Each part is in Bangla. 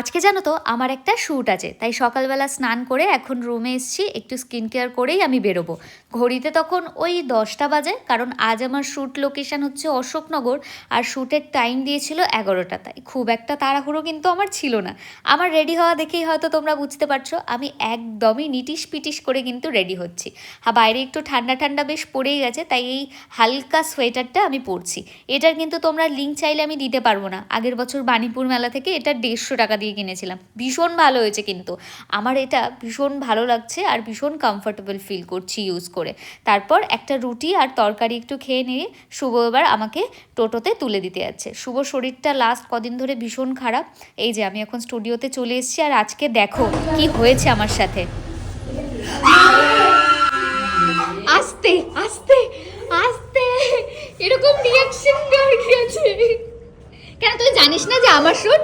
আজকে জানো তো, আমার একটা শ্যুট আছে। তাই সকালবেলা স্নান করে এখন রুমে এসছি, একটু স্কিন কেয়ার করেই আমি বেরোবো। ঘড়িতে তখন ওই দশটা বাজে, কারণ আজ আমার শ্যুট লোকেশন হচ্ছে অশোকনগর, আর শ্যুটের টাইম দিয়েছিল এগারোটা। তাই খুব একটা তাড়াহুড়ো কিন্তু আমার ছিল না। আমার রেডি হওয়া দেখেই হয়তো তোমরা বুঝতে পারছ, আমি একদমই নিটিশ পিটিশ করে কিন্তু রেডি হচ্ছি। হ্যাঁ বাইরে একটু ঠান্ডা ঠান্ডা বেশ পড়েই গেছে, তাই এই হালকা সোয়েটারটা আমি পরছি। এটার কিন্তু তোমরা লিঙ্ক চাইলে আমি দিতে পারব না। আগের বছর বাণীপুর মেলা থেকে এটা দেড়শো টাকা দিয়ে কিনেছিলাম। ভীষণ ভালো হয়েছে কিন্তু। আমার এটা ভীষণ ভালো লাগছে আর ভীষণ কমফোর্টেবল ফিল করছি ইউজ করে। তারপর একটা রুটি আর তরকারি একটু খেয়ে নিয়ে শুভ এবার আমাকে টোটোতে তুলে দিতে যাচ্ছে। শুভ শরীরটা লাস্ট কদিন ধরে ভীষণ খারাপ। এই যে আমি এখন স্টুডিওতে চলে এসেছি আর আজকে দেখো কি হয়েছে আমার সাথে। আস্তে আস্তে আস্তে। এরকম রিয়াকশন কি আছে কেন তুই জানিস না যে আমার শুট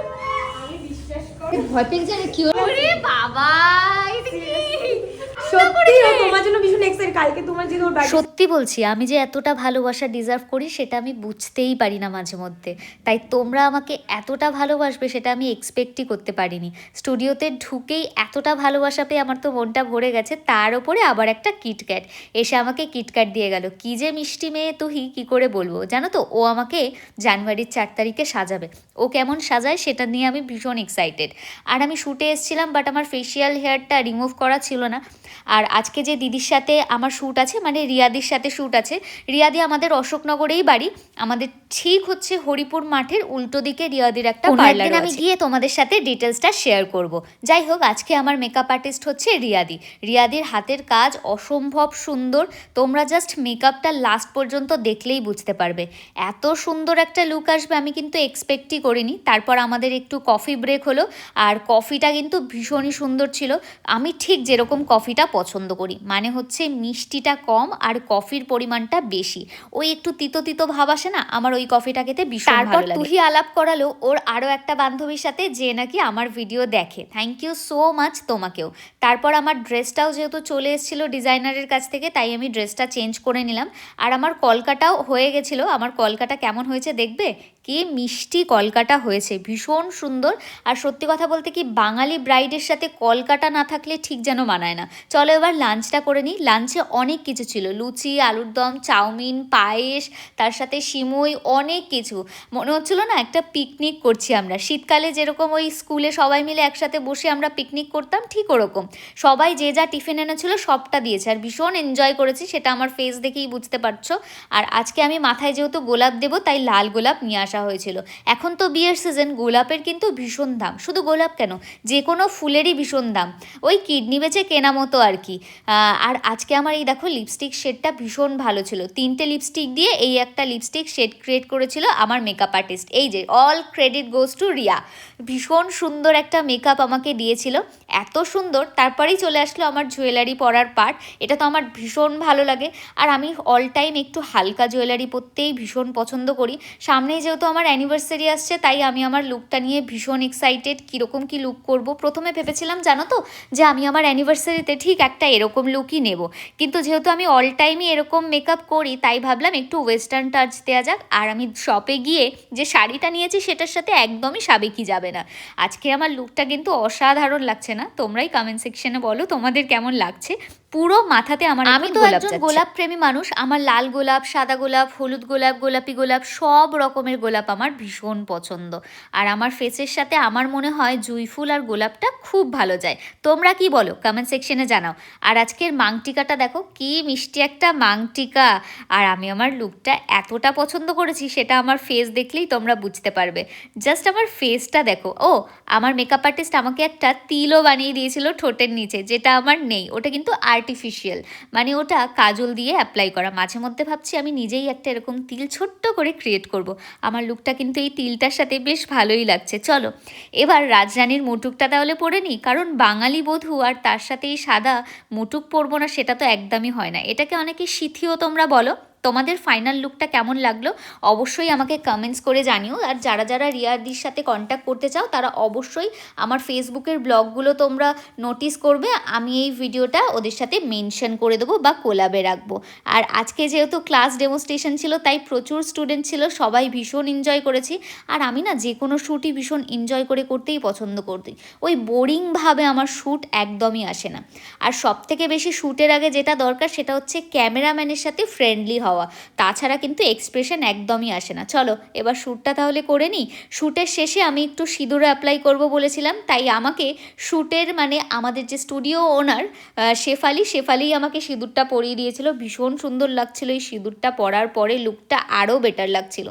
ভয় পেয়ে যাবে কি হলো? বাবা সত্যি তোমার জন্য ভীষণ এক্সাইটেড কালকে তোমার ওর সত্যি বলছি আমি যে এতটা ভালোবাসা ডিজার্ভ করি সেটা আমি বুঝতেই পারি না মাঝে মধ্যে। তাই তোমরা আমাকে এতটা ভালোবাসবে সেটা আমি এক্সপেক্টই করতে পারিনি। স্টুডিওতে ঢুকেই এতটা ভালোবাসা পেয়ে আমার তো মনটা ভরে গেছে তার ওপরে আবার একটা কিটক্যাট এসে আমাকে কিটক্যাট দিয়ে গেল। কি যে মিষ্টি মেয়ে তুহি কি করে বলব? জানো তো ও আমাকে জানুয়ারির চার তারিখে সাজাবে। ও কেমন সাজায় সেটা নিয়ে আমি ভীষণ এক্সাইটেড আর আমি শুটে এসেছিলাম বাট আমার ফেসিয়াল হেয়ারটা রিমুভ করা ছিল না। আর আজকে যে দিদির সাথে আমার শ্যুট আছে মানে রিয়াদির সাথে শ্যুট আছে রিয়াদি আমাদের অশোকনগরেই বাড়ি। আমাদের ঠিক হচ্ছে হরিপুর মাঠের উল্টো দিকে রিয়াদির একটা পার্লার আমি গিয়ে তোমাদের সাথে ডিটেলসটা শেয়ার করব। যাই হোক আজকে আমার মেকআপ আর্টিস্ট হচ্ছে রিয়াদি। রিয়াদির হাতের কাজ অসম্ভব সুন্দর। তোমরা জাস্ট মেকআপটা লাস্ট পর্যন্ত দেখলেই বুঝতে পারবে। এত সুন্দর একটা লুক আসবে আমি কিন্তু এক্সপেক্টই করিনি। তারপর আমাদের একটু কফি ব্রেক হলো। আর কফিটা কিন্তু ভীষণই সুন্দর ছিল। আমি ঠিক যেরকম কফিটা পছন্দ করি। মানে হচ্ছে মিষ্টিটা কম আর কফির পরিমাণটা বেশি। ওই একটু তিতো তিতো ভাব আসে না? আমার ওই কফিটা খেতে ভীষণ তারপর ভালো লাগে। তুহি আলাপ করালো ওর আরও একটা বান্ধবীর সাথে যে নাকি আমার ভিডিও দেখে। থ্যাংক ইউ সো মাচ তোমাকেও। তারপর আমার ড্রেসটাও যেহেতু চলে এসেছিল ডিজাইনারের কাছ থেকে তাই আমি ড্রেসটা চেঞ্জ করে নিলাম। আর আমার কলকাটাও হয়ে গেছিল। আমার কলকাটা কেমন হয়েছে দেখবে? কি মিষ্টি কলকাটা হয়েছে। ভীষণ সুন্দর। আর সত্যি কথা বলতে কি, বাঙালি ব্রাইডের সাথে কলকাটা না থাকলে ঠিক যেন মানায় না। চলো এবার লাঞ্চটা করে নিই। লাঞ্চে অনেক কিছু ছিল। লুচি, আলুর দম, চাউমিন, পায়েস, তার সাথে সিমুই, অনেক কিছু। মনে হচ্ছিল না একটা পিকনিক করছি আমরা। শীতকালে যেরকম ওই স্কুলে সবাই মিলে একসাথে বসে আমরা পিকনিক করতাম, ঠিক ওরকম। সবাই যে যা টিফিন এনেছিল সবটা দিয়েছে। আর ভীষণ এনজয় করেছি, সেটা আমার ফেস দেখেই বুঝতে পারছ। আর আজকে আমি মাথায় যেহেতু গোলাপ দেবো, তাই লাল গোলাপ নিয়ে আসা হয়েছিল। এখন তো বিয়ের সিজন গোলাপের কিন্তু ভীষণ দাম। শুধু গোলাপ কেন? যে কোনো ফুলেরই ভীষণ দাম। ওই কিডনি বেচে কেনা মতো আর কি। আর আজকে আমার এই দেখো লিপস্টিক শেডটা ভীষণ ভালো ছিল। তিনটে লিপস্টিক দিয়ে এই একটা লিপস্টিক শেড ক্রিয়েট করেছিল আমার মেকআপ আর্টিস্ট এই যে all credit goes to Riya ভীষণ সুন্দর একটা মেকআপ আমাকে দিয়েছিল। এত সুন্দর, তারপরেই চলে আসলো আমার জুয়েলারি পরার পার্ট এটা তো আমার ভীষণ ভালো লাগে। আর আমি অল টাইম একটু হালকা জুয়েলারি পরতেই ভীষণ পছন্দ করি। সামনেই যেহেতু আমার অ্যানিভার্সারি আসছে তাই আমি আমার লুকটা নিয়ে ভীষণ এক্সাইটেড কীরকম কি লুক করব। প্রথমে ভেবেছিলাম জানো তো যে আমি আমার অ্যানিভার্সারিতে ঠিক একটা এরকম লুকই নেব। কিন্তু যেহেতু আমি অল টাইমই এরকম মেকআপ করি তাই ভাবলাম একটু ওয়েস্টার্ন টাচ দেওয়া যাক। আর আমি শপে গিয়ে যে শাড়িটা নিয়েছি সেটার সাথে একদমই সাবেকি যাবে না। আজকে আমার লুকটা কিন্তু অসাধারণ লাগছে না? তোমরাই কমেন্ট সেকশনে বলো তোমাদের কেমন লাগছে? পুরো মাথাতে আমার আমি তো একজন গোলাপ প্রেমী মানুষ। আমার লাল গোলাপ সাদা গোলাপ হলুদ গোলাপ গোলাপি গোলাপ সব রকমের গোলাপ আমার ভীষণ পছন্দ। আর আমার ফেসের সাথে আমার মনে হয় জুই ফুল আর গোলাপটা খুব ভালো যায়। তোমরা কি বলো? কমেন্ট সেকশনে জানাও। আর আজকের মাংটিকাটা দেখো, কি মিষ্টি একটা মাংটিকা। আর আমি আমার লুকটা এতটা পছন্দ করেছি, সেটা আমার ফেস দেখলেই তোমরা বুঝতে পারবে। জাস্ট আমার ফেসটা দেখো। ও, আমার মেকআপ আর্টিস্ট আমাকে একটা তিলও বানিয়ে দিয়েছিল ঠোঁটের নিচে, যেটা আমার নেই। ওটা কিন্তু আর্টিফিশিয়াল মানে ওটা কাজল দিয়ে অ্যাপ্লাই করা। মাঝে মধ্যে ভাবছি আমি নিজেই একটা এরকম তিল ছোট্ট করে ক্রিয়েট করব। আমার লুকটা কিন্তু এই তিলটার সাথে বেশ ভালোই লাগছে। চলো, এবার রাজরানীর মুটুকটা তাহলে পরে নিই, কারণ বাঙালি বধূ আর তার সাথে এই সাদা মুটুক পরবো না, সেটা তো একদমই হয় না। এটাকে অনেকে সিথিও তোমরা বলো। তোমাদের ফাইনাল লুকটা কেমন লাগল, অবশ্যই আমাকে কমেন্টস করে জানিও। আর যারা যারা রিয়াদির সাথে কন্ট্যাক্ট করতে চাও, তারা অবশ্যই আমার ফেসবুকের ব্লগগুলো তোমরা নোটিস করবে। আমি এই ভিডিওটা ওদের সাথে মেনশন করে দেবো বা কোলাবে রাখব। আর আজকে যেহেতু ক্লাস ডেমোস্ট্রেশন ছিল, তাই প্রচুর স্টুডেন্ট ছিল, সবাই ভীষণ এনজয় করেছি। আর আমি না যে কোনো শ্যুটই ভীষণ এনজয় করে করতেই পছন্দ করতে ওই বোরিংভাবে আমার শ্যুট একদমই আসে না। আর সব থেকে বেশি শ্যুটের আগে যেটা দরকার, সেটা হচ্ছে ক্যামেরাম্যানের সাথে ফ্রেন্ডলি হওয়া। তাছাড়া কিন্তু এক্সপ্রেশন একদমই আসে না। চলো এবার শ্যুটটা তাহলে করে নিই। শ্যুটের শেষে আমি একটু সিঁদুর অ্যাপ্লাই করব বলেছিলাম। তাই আমাকে শ্যুটের মানে আমাদের যে স্টুডিও ওনার শেফালি শেফালি আমাকে সিঁদুরটা পরিয়ে দিয়েছিল। ভীষণ সুন্দর লাগছিল এই সিঁদুরটা পরার পরে লুকটা আরও বেটার লাগছিল।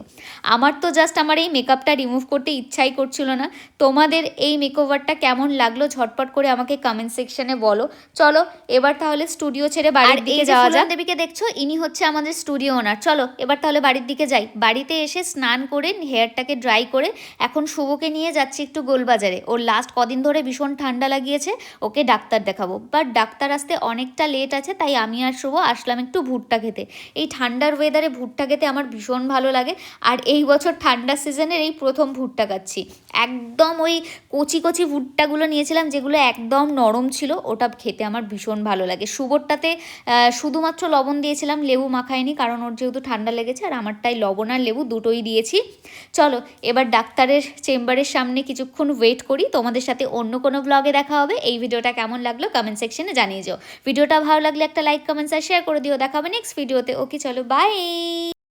আমার তো জাস্ট আমার এই মেকআপটা রিমুভ করতে ইচ্ছাই করছিল না। তোমাদের এই মেকওভারটা কেমন লাগল ঝটপট করে আমাকে কমেন্ট সেকশনে বলো। চলো এবার তাহলে স্টুডিও ছেড়ে বাড়ির দিকে যাওয়া যাক। দেবীকে দেখছ ইনি হচ্ছে আমাদের স্টুডিও ওনার। চলো, এবার তাহলে বাড়ির দিকে যাই। বাড়িতে এসে স্নান করে, হেয়ারটাকে ড্রাই করে, এখন শুভকে নিয়ে যাচ্ছি একটু গোলবাজারে। ওর লাস্ট কদিন ধরে ভীষণ ঠান্ডা লাগিয়েছে, ওকে ডাক্তার দেখাবো। বাট ডাক্তার আসতে অনেকটা লেট আছে, তাই আমি আর শুভ আসলাম একটু ভুট্টা খেতে। এই ঠান্ডার ওয়েদারে ভুট্টা খেতে আমার ভীষণ ভালো লাগে, আর এই বছর ঠান্ডার সিজনের এই প্রথম ভুট্টা খাচ্ছি। একদম ওই কচি কচি ভুট্টাগুলো নিয়েছিলাম, যেগুলো একদম নরম ছিল, ওটা খেতে আমার ভীষণ ভালো লাগে। শুভরটাতে শুধুমাত্র লবণ দিয়েছিলাম, লেবু মাখাইনি কারণ ওর যেহেতু ঠান্ডা লেগেছে আর আমারটাই লবণ আর লেবু দুটোই দিয়েছি। চলো, এবার ডাক্তারের চেম্বারের সামনে কিছুক্ষণ ওয়েট করি। তোমাদের সাথে অন্য কোনো ব্লগে দেখা হবে। এই ভিডিওটা কেমন লাগল কমেন্ট সেকশনে জানিয়ে যাও ভিডিওটা ভালো লাগলে একটা লাইক কমেন্টস আর শেয়ার করে দিও। দেখা হবে নেক্সট ভিডিওতে ওকে চলো বাই